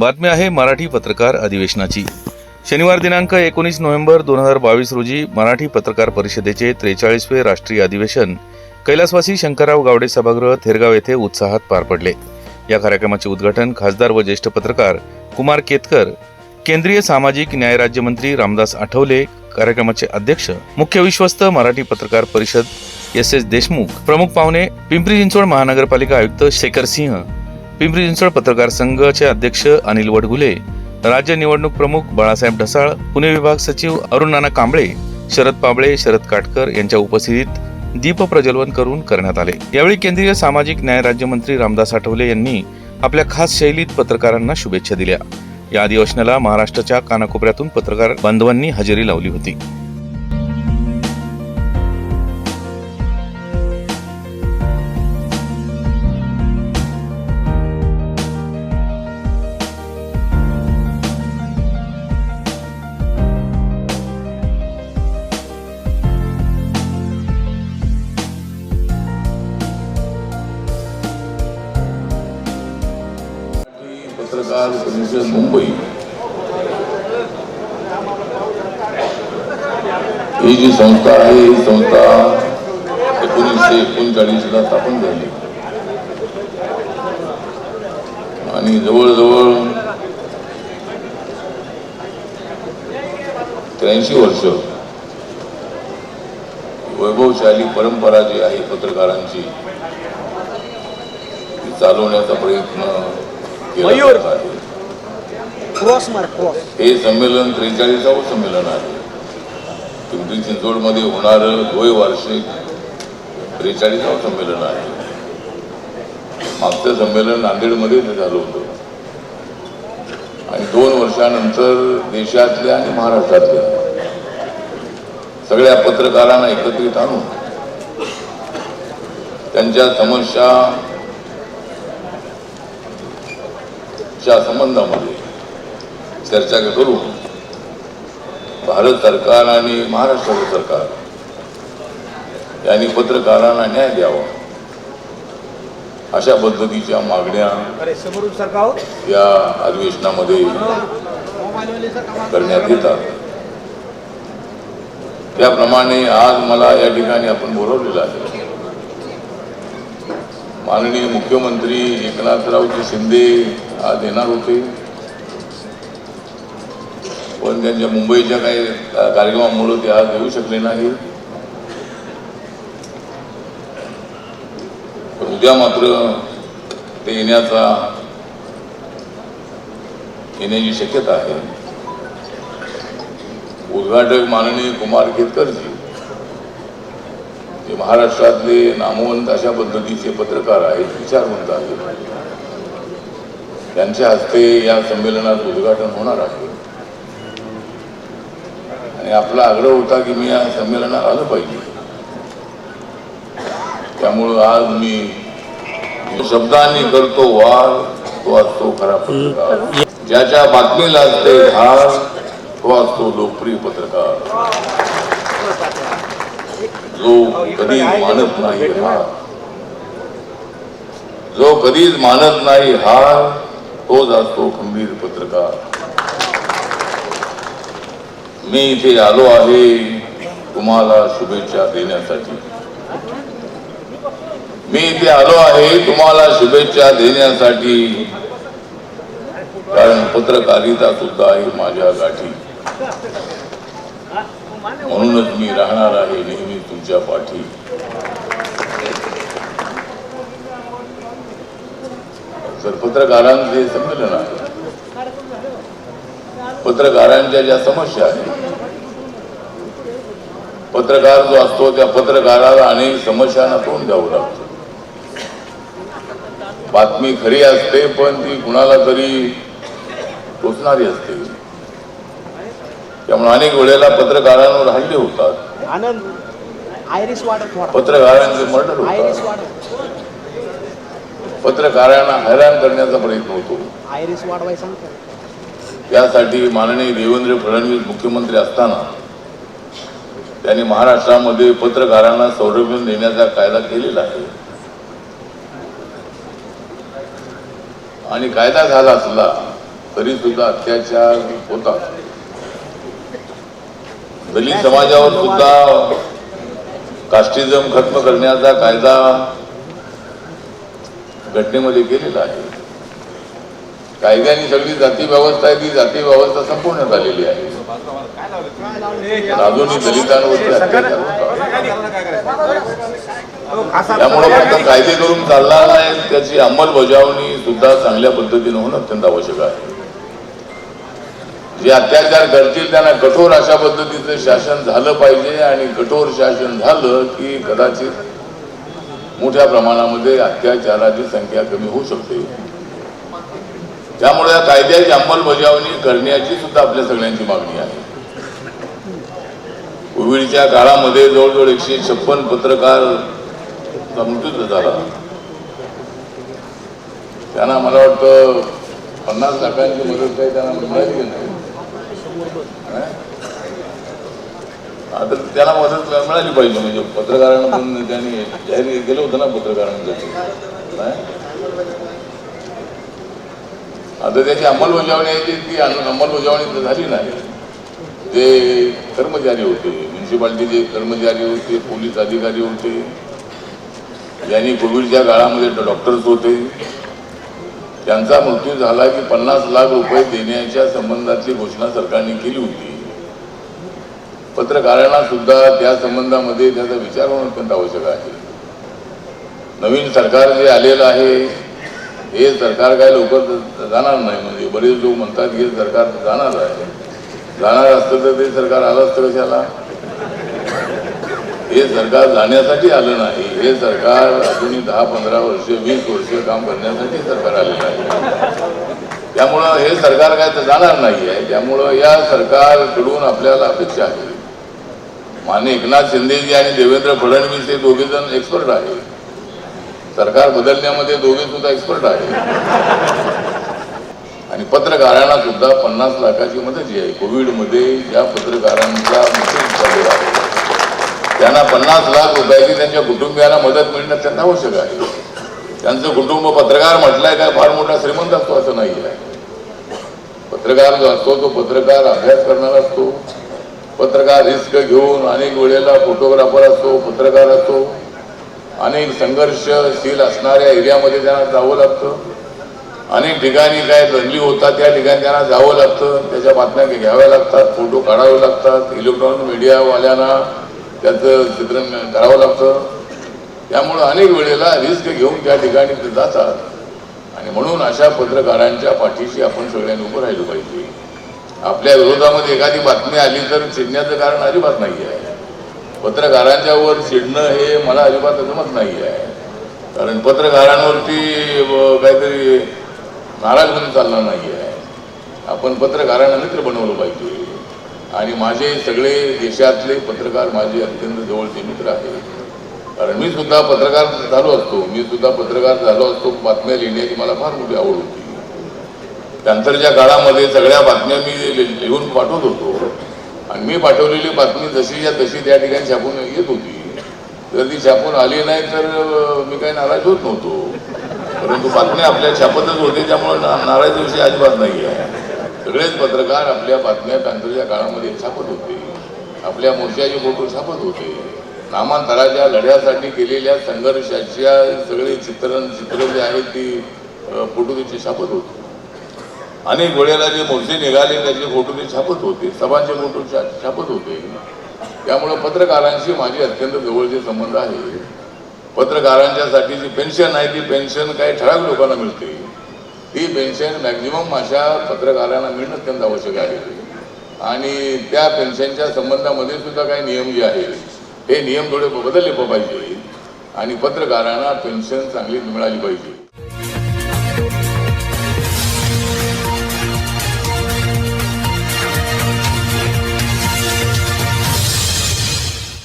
बातमी आहे मराठी पत्रकार अधिवेशनाची. शनिवार दिनांक एकोणीस नोव्हेंबर दोन हजार बावीस रोजी मराठी पत्रकार परिषदेचे त्रेचाळीसवे राष्ट्रीय अधिवेशन कैलासवासी शंकरराव गावडे सभागृह थेरगाव येथे उत्साहात पार पडले. या कार्यक्रमाचे उद्घाटन खासदार व ज्येष्ठ पत्रकार कुमार केतकर केंद्रीय सामाजिक न्याय राज्यमंत्री रामदास आठवले कार्यक्रमाचे अध्यक्ष मुख्य विश्वस्त मराठी पत्रकार परिषद एस एस देशमुख प्रमुख पाहुणे पिंपरी चिंचवड महानगरपालिका आयुक्त शेखर सिंह पिंपरी चिंचवड पत्रकार संघाचे अध्यक्ष अनिल वडगुले राज्य निवडणूक प्रमुख बाळासाहेब ढसाळ पुणे विभाग सचिव अरुण नाना कांबळे शरद पाबळे शरद काटकर यांच्या उपस्थितीत दीप प्रज्वलन करून करण्यात आले. यावेळी केंद्रीय सामाजिक न्याय राज्यमंत्री रामदास आठवले यांनी आपल्या खास शैलीत पत्रकारांना शुभेच्छा दिल्या. या अधिवेशनाला महाराष्ट्राच्या कानाकोपऱ्यातून पत्रकार बांधवांनी हजेरी लावली होती. पत्रकार परिषद म्हणजे मुंबई. ही जी संस्था आहे ही संस्था एकोणीसशे एकोणचाळीसला स्थापन झाली. आणि जवळजवळ त्र्याऐंशी वर्ष वैभवशाली परंपरा जी आहे पत्रकारांची ती चालवण्याचा प्रयत्न मयूर. क्रॉस मार क्रॉस हे संमेलन त्रेचाळीसावं संमेलन आहे. पिंपरी चिंचवडमध्ये होणारं द्वैवार्षिक त्रेचाळीसावं संमेलन आहे. मागचं संमेलन नांदेडमध्ये झालं होतं. आणि दोन वर्षानंतर देशातल्या आणि महाराष्ट्रातल्या सगळ्या पत्रकारांना एकत्रित आणून त्यांच्या समस्या च्या संबंधामध्ये चर्चा करून भारत सरकार आणि महाराष्ट्र सरकार यांनी पत्रकारांना न्याय द्यावा. अशा पद्धतीच्या मागण्या सरकाव या अधिवेशनामध्ये करण्यात येतात. त्याप्रमाणे आज मला या ठिकाणी आपण बोलवलेलं आहे. माननीय मुख्यमंत्री एकनाथरावजी शिंदे आज येणार होते. पण त्यांच्या मुंबईच्या काही कार्यक्रमामुळे ते आज येऊ शकले नाही. पण उद्या मात्र ते येण्याचा येण्याची शक्यता आहे. उद्घाटक माननीय कुमार केतकरजी ते महाराष्ट्रातले नामवंत अशा पद्धतीचे पत्रकार आहेत विचारवंत आहेत. त्यांच्या हस्ते या संमेलनात उद्घाटन होणार आहे. आणि आपला आग्रह होता की मी या संमेलनात आलं पाहिजे. त्यामुळं आज मी शब्दांनी करतो वार तो असतो खरा पत्रकार. ज्याच्या बातमीला असते हार तो असतो लोकप्रिय पत्रकार. जो कधीच मानत नाही हार जो कधीच मानत नाही हार तोच असतो खंबीर पत्रकार. मी इथे आलो आहे तुम्हाला शुभेच्छा देण्यासाठी. मी इथे आलो आहे तुम्हाला शुभेच्छा देण्यासाठी. कारण पत्रकारिता सुद्धा आहे माझ्या गाठी. म्हणूनच मी राहणार आहे नेहमी तुमच्या पाठी. तर पत्रकारांचे हे संमेलन आहे पत्रकारांच्या ज्या समस्या आहेत पत्रकार जो असतो त्या पत्रकाराला अनेक समस्यांना तोंड द्यावं लागतं. बातमी खरी असते पण ती कुणाला तरी टोचणारी असते. त्यामुळे अनेक वेळेला पत्रकारांवर हल्ले होतात. आनंद पत्रकारांचे मर्डर होतात. पत्रकारांना हैराण करण्याचा प्रयत्न होतो. आयरिस वाढवाय सांगतो यासाठी माननीय देवेंद्र फडणवीस मुख्यमंत्री असताना त्यांनी महाराष्ट्रामध्ये पत्रकारांना संरक्षण देण्याचा कायदा केलेला आहे. आणि कायदा झाला असला तरी सुद्धा अत्याचार होतात. दलित समाजावर सुद्धा कास्टिझम खत्म करण्याचा कायदा घटनेमध्ये केलेला आहे. कायद्याने सगळी जाती व्यवस्था आहे ती जाती व्यवस्था संपूर्ण झालेली आहे. अजूनही दलितांवरती अत्याचार त्यामुळे फक्त कायदे करून चालणार नाही त्याची अंमलबजावणी सुद्धा चांगल्या पद्धतीने होणं अत्यंत आवश्यक आहे. जे अत्याचार करतील त्यांना कठोर अशा पद्धतीचं शासन झालं पाहिजे आणि कठोर शासन झालं की कदाचित मोठ्या प्रमाणामध्ये अत्याचाराची संख्या कमी होऊ शकते. त्यामुळे या कायद्याची अंमलबजावणी करण्याची सुद्धा आपल्या सगळ्यांची मागणी आहे. कोविडच्या काळामध्ये जवळजवळ एकशे छप्पन पत्रकार चा मृत्यू झाला. त्यांना मला वाटतं पन्नास लाखांची मदत काही त्यांना मिळाली नाही. आता त्याला मदत मिळाली पाहिजे म्हणजे पत्रकारांना पण त्यांनी जाहीर केलं होतं ना पत्रकारांसाठी आता त्याची अंमलबजावणी आहे ती अंमलबजावणी झाली नाही. ते कर्मचारी होते म्युन्सिपाल्टीचे कर्मचारी होते पोलीस अधिकारी होते. ज्यांनी कोविडच्या काळामध्ये डॉक्टर्स होते. त्यांचा मृत्यू झाला की पन्नास लाख रुपये देण्याच्या संबंधातली घोषणा सरकारने केली होती. पत्रकारांना सुद्धा त्या संबंधामध्ये त्याचा विचार होणं अत्यंत आवश्यक आहे. नवीन सरकार जे आलेलं आहे हे सरकार काय लवकर जाणार नाही. म्हणजे बरेच लोक म्हणतात की हे सरकार जाणार आहे. जाणार असतं तर ते सरकार आलं असतं कशाला? हे सरकार जाण्यासाठी आलं नाही. हे सरकार अजूनही दहा पंधरा वर्ष वीस वर्ष काम करण्यासाठी सरकार आलेलं आहे त्यामुळं हे सरकार काय तर जाणार नाही आहे. त्यामुळं या सरकारकडून आपल्याला अपेक्षा आहे. माने एकनाथ शिंदेजी आणि देवेंद्र फडणवीस हे दोघे जण एक्सपर्ट आहे. सरकार बदलण्यामध्ये दोघे सुद्धा एक्सपर्ट आहे. आणि पत्रकारांना सुद्धा पन्नास लाखाची मदत जी आहे. कोविडमध्ये ज्या पत्रकारांचा मृत्यू झालेला आहे. त्यांना पन्नास लाख रुपयाची त्यांच्या कुटुंबियांना मदत मिळणं अत्यंत आवश्यक आहे. त्यांचं कुटुंब पत्रकार म्हटलंय काय फार मोठा श्रीमंत असतो असं नाही आहे पत्रकार जो असतो तो पत्रकार अभ्यास करणारा असतो. पत्रकार रिस्क घेऊन अनेक वेळेला फोटोग्राफर असतो पत्रकार असतो. अनेक संघर्षशील असणाऱ्या एरियामध्ये त्यांना जावं लागतं. अनेक ठिकाणी काय दंगली होतात त्या ठिकाणी त्यांना जावं लागतं. त्याच्या बातम्या घ्याव्या लागतात फोटो काढावे लागतात. इलेक्ट्रॉनिक मीडियावाल्यांना त्याचं चित्रण करावं लागतं. त्यामुळं अनेक वेळेला रिस्क घेऊन त्या ठिकाणी ते जातात. आणि म्हणून अशा पत्रकारांच्या पाठीशी आपण सगळ्यांनी उभं राहिलं पाहिजे. आपल्या विरोधामध्ये एखादी बातमी आली तर चिडण्याचं कारण अजिबात नाही आहे पत्रकारांच्या वर चिडणं हे मला अजिबात जमत नाही आहे कारण पत्रकारांवरती काहीतरी नाराज होऊन चालणार नाही आहे आपण पत्रकारांना मित्र बनवलं पाहिजे. आणि माझे सगळे देशातले पत्रकार माझे अत्यंत जवळचे मित्र आहेत. कारण मी सुद्धा पत्रकार झालो असतो. मी सुद्धा पत्रकार झालो असतो. बातम्या लिहिण्याची मला फार मोठी आवड होती. नंतरच्या काळामध्ये सगळ्या बातम्या मी लिहून पाठवत होतो. आणि मी पाठवलेली बातमी जशीच्या तशी त्या ठिकाणी छापून येत होती. जर ती छापून आली नाही तर मी काही नाराज होत नव्हतो. परंतु बातम्या आपल्या छापतच होते त्यामुळे नाराज नाराजी विषय अजिबात नाही आहे सगळेच पत्रकार आपल्या बातम्या पॅन्थरच्या काळामध्ये छापत होते. आपल्या मोर्चाचे फोटो छापत होते. नामांतराच्या लढ्यासाठी केलेल्या संघर्षाच्या सगळे चित्रण चित्र जे आहेत ती फोटो त्याचे छापत होते. अनेक वेळेला जे मोर्चे निघाले त्याचे फोटो ते छापत होते. सभांचे फोटो छा- छापत होते. त्यामुळं पत्रकारांशी माझे अत्यंत जवळचे संबंध आहे पत्रकारांच्यासाठी जी पेन्शन आहे ती पेन्शन काही ठराविक लोकांना मिळते. ती पेन्शन मॅक्झिमम अशा पत्रकारांना मिळणं अत्यंत आवश्यक आहे. आणि त्या पेन्शनच्या संबंधामध्ये सुद्धा काही नियम जे आहेत हे नियम थोडे बदलले पाहिजे. आणि पत्रकारांना पेन्शन चांगली मिळाली पाहिजे.